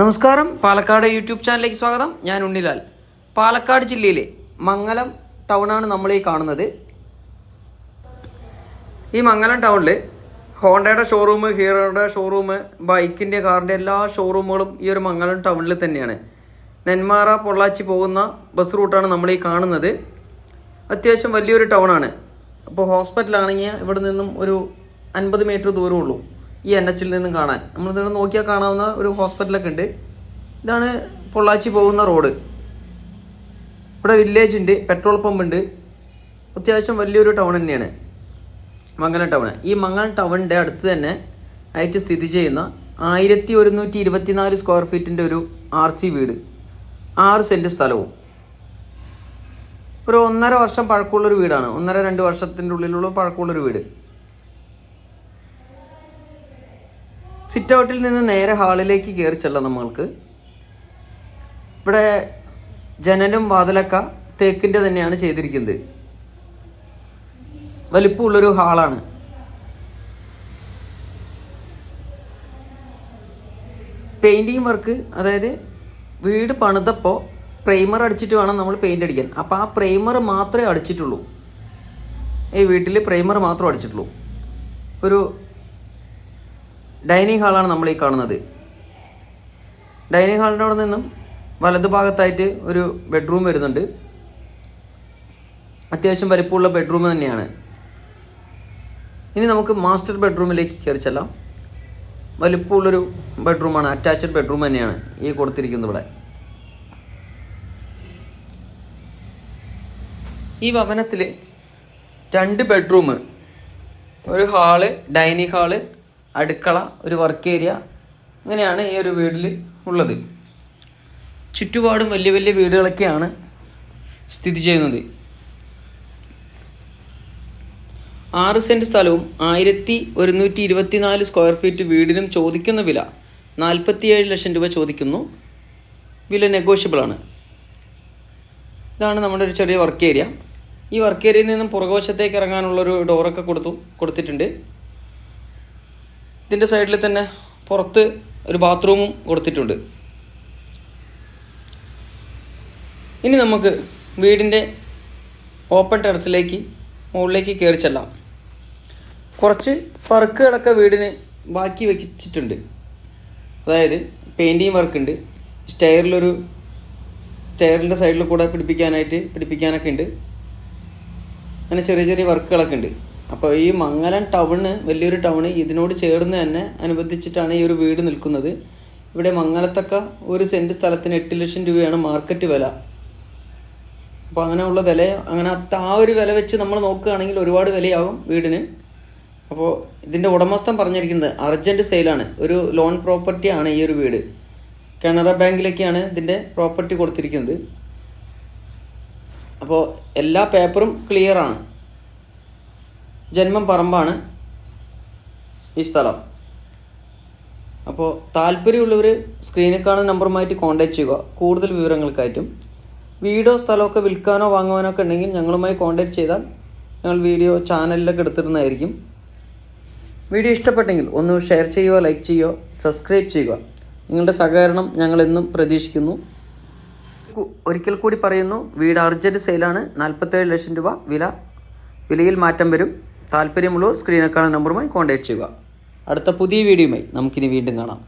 നമസ്കാരം. പാലക്കാട് യൂട്യൂബ് ചാനലിലേക്ക് സ്വാഗതം. ഞാൻ ഉണ്ണിലാൽ. പാലക്കാട് ജില്ലയിലെ മംഗലം ടൗണാണ് നമ്മൾ ഈ കാണുന്നത്. ഈ മംഗലം ടൗണിൽ ഹോണ്ടയുടെ ഷോറൂം ഹീറോയുടെ ഷോറൂം ബൈക്കിന്റെ കാറിന്റെ എല്ലാ ഷോറൂമുകളും ഈ ഒരു മംഗലം ടൗണിൽ തന്നെയാണ്. നെന്മാറ പൊള്ളാച്ചി പോകുന്ന ബസ് റൂട്ടാണ് നമ്മൾ ഈ കാണുന്നത്. അത്യാവശ്യം വലിയൊരു ടൗണാണ്. അപ്പോൾ ഹോസ്പിറ്റലാണെങ്കിൽ ഇവിടെ നിന്നും ഒരു അൻപത് മീറ്റർ ദൂരമുള്ളൂ. ഈ എൻ എച്ചിൽ നിന്നും കാണാൻ. നമ്മൾ ഇതിനെ നോക്കിയാൽ കാണാവുന്ന ഒരു ഹോസ്പിറ്റലൊക്കെ ഉണ്ട്. ഇതാണ് പൊള്ളാച്ചി പോകുന്ന റോഡ്. ഇവിടെ വില്ലേജ് ഉണ്ട് പെട്രോൾ പമ്പ് ഉണ്ട്. അത്യാവശ്യം വലിയൊരു ടൗൺ തന്നെയാണ്. മംഗലം ടൗൺ ഈ മംഗലം ടൗണിന്റെ അടുത്ത് തന്നെ ആയിട്ട് സ്ഥിതി ചെയ്യുന്ന ആയിരത്തി ഒരുന്നൂറ്റി ഇരുപത്തിനാല് സ്ക്വയർ ഫീറ്റിന്റെ ഒരു ആർ സി വീട്. ആറ് സെന്റ് സ്ഥലവും. ഒരു ഒന്നര വർഷം പഴക്കമുള്ളൊരു വീടാണ്. ഒന്നര രണ്ട് വർഷത്തിന്റെ ഉള്ളിലുള്ള പഴക്കമുള്ളൊരു വീട്. സിറ്റ് ഔട്ടിൽ നിന്ന് നേരെ ഹാളിലേക്ക് കയറി ചെല്ലാം നമ്മൾക്ക്. ഇവിടെ ജനലും വാതിലൊക്കെ തേക്കിന്റെ തന്നെയാണ് ചെയ്തിരിക്കുന്നത്. വലിപ്പമുള്ളൊരു ഹാളാണ്. പെയിന്റിങ് വർക്ക് അതായത് വീട് പണിതപ്പോൾ പ്രൈമർ അടിച്ചിട്ട് വേണം നമ്മൾ പെയിന്റ് അടിക്കാൻ. അപ്പോൾ ആ പ്രൈമർ മാത്രമേ അടിച്ചിട്ടുള്ളൂ. ഈ വീട്ടിൽ പ്രൈമർ മാത്രം അടിച്ചിട്ടുള്ളൂ. ഒരു ഡൈനിങ് ഹാളാണ് നമ്മൾ ഈ കാണുന്നത്. ഡൈനിങ് ഹാളിന്റെ അവിടെ നിന്നും വലതുഭാഗത്തായിട്ട് ഒരു ബെഡ്റൂം വരുന്നുണ്ട്. അത്യാവശ്യം വലിപ്പമുള്ള ബെഡ്റൂം തന്നെയാണ്. ഇനി നമുക്ക് മാസ്റ്റർ ബെഡ്റൂമിലേക്ക് കയറി ചെല്ലാം. വലിപ്പമുള്ളൊരു ബെഡ്റൂമാണ് അറ്റാച്ച്ഡ് ബെഡ്റൂം തന്നെയാണ് ഈ കൊടുത്തിരിക്കുന്നത് ഇവിടെ. ഈ ഭവനത്തിൽ രണ്ട് ബെഡ്റൂം ഒരു ഹാൾ ഡൈനിങ് ഹാൾ അടുക്കള ഒരു വർക്ക് ഏരിയ ഇങ്ങനെയാണ് ഈ ഒരു വീട്ടിൽ ഉള്ളത്. ചുറ്റുപാടും വലിയ വലിയ വീടുകളൊക്കെയാണ് സ്ഥിതി ചെയ്യുന്നത്. ആറ് സെന്റ് സ്ഥലവും ആയിരത്തി ഒരുന്നൂറ്റി ഇരുപത്തിനാല് സ്ക്വയർ ഫീറ്റ് വീടിനും ചോദിക്കുന്ന വില നാൽപ്പത്തിയേഴ് ലക്ഷം രൂപ ചോദിക്കുന്നു. വില നെഗോഷ്യബിൾ ആണ്. ഇതാണ് നമ്മുടെ ഒരു ചെറിയ വർക്ക് ഏരിയ ഈ വർക്ക് ഏരിയയിൽ നിന്നും പുറകുവശത്തേക്ക് ഇറങ്ങാനുള്ളൊരു ഡോറൊക്കെ കൊടുത്തു കൊടുത്തിട്ടുണ്ട്. ഇതിന്റെ സൈഡിൽ തന്നെ പുറത്ത് ഒരു ബാത്റൂമും കൊടുത്തിട്ടുണ്ട്. ഇനി നമുക്ക് വീടിന്റെ ഓപ്പൺ ടെറസിലേക്ക് മുകളിലേക്ക് കയറി ചെല്ലാം. കുറച്ച് വർക്കുകളൊക്കെ വീടിന് ബാക്കി വെച്ചിട്ടുണ്ട്. അതായത് പെയിന്റിങ് വർക്ക് ഉണ്ട്. സ്റ്റെയറിലൊരു സ്റ്റെയറിന്റെ സൈഡിൽ കൂടെ പിടിപ്പിക്കാനായിട്ട് പിടിപ്പിക്കാനൊക്കെ ഉണ്ട്. അങ്ങനെ ചെറിയ ചെറിയ വർക്കുകളൊക്കെ ഉണ്ട്. അപ്പോൾ ഈ മംഗലം ടൗണ് വലിയൊരു ടൗണ് ഇതിനോട് ചേർന്ന് തന്നെ അനുബന്ധിച്ചിട്ടാണ് ഈ ഒരു വീട് നിൽക്കുന്നത്. ഇവിടെ മംഗലത്തൊക്കെ ഒരു സെന്റ് സ്ഥലത്തിന് എട്ട് ലക്ഷം രൂപയാണ് മാർക്കറ്റ് വില. അപ്പോൾ അങ്ങനെയുള്ള വില അങ്ങനെ ആ ഒരു വില വെച്ച് നമ്മൾ നോക്കുകയാണെങ്കിൽ ഒരുപാട് വിലയാകും വീടിന്. അപ്പോൾ ഇതിന്റെ ഉടമസ്ഥൻ പറഞ്ഞിരിക്കുന്നത് അർജന്റ് സെയിലാണ്. ഒരു ലോൺ പ്രോപ്പർട്ടി ആണ് ഈ ഒരു വീട്. കാനറ ബാങ്കിലൊക്കെയാണ് ഇതിന്റെ പ്രോപ്പർട്ടി കൊടുത്തിരിക്കുന്നത്. അപ്പോൾ എല്ലാ പേപ്പറും ക്ലിയർ ആണ്. ജന്മം പറമ്പാണ് ഈ സ്ഥലം. അപ്പോൾ താല്പര്യമുള്ളവർ സ്ക്രീനിൽ കാണുന്ന നമ്പറുമായിട്ട് കോൺടാക്ട് ചെയ്യുക. കൂടുതൽ വിവരങ്ങൾക്കായിട്ടും. വീടോ സ്ഥലമൊക്കെ വിൽക്കാനോ വാങ്ങുവാനോ ഒക്കെ ഉണ്ടെങ്കിൽ ഞങ്ങളുമായി കോൺടാക്ട് ചെയ്താൽ ഞങ്ങൾ വീഡിയോ ചാനലിലൊക്കെ എടുത്തിരുന്നതായിരിക്കും വീഡിയോ ഇഷ്ടപ്പെട്ടെങ്കിൽ ഒന്ന് ഷെയർ ചെയ്യുക ലൈക്ക് ചെയ്യുക സബ്സ്ക്രൈബ് ചെയ്യുക. നിങ്ങളുടെ സഹകരണം ഞങ്ങൾ എന്നും പ്രതീക്ഷിക്കുന്നു. ഒരിക്കൽ കൂടി പറയുന്നു വീട് അർജന്റ് സെയിലാണ് നാൽപ്പത്തേഴ് ലക്ഷം രൂപ വില. വിലയിൽ മാറ്റം വരും. താല്പര്യമുള്ളവർ സ്ക്രീനിൽ കാണുന്ന നമ്പറുമായി കോൺടാക്ട് ചെയ്യുക. അടുത്ത പുതിയ വീഡിയോയുമായി നമുക്കിനി വീണ്ടും കാണാം.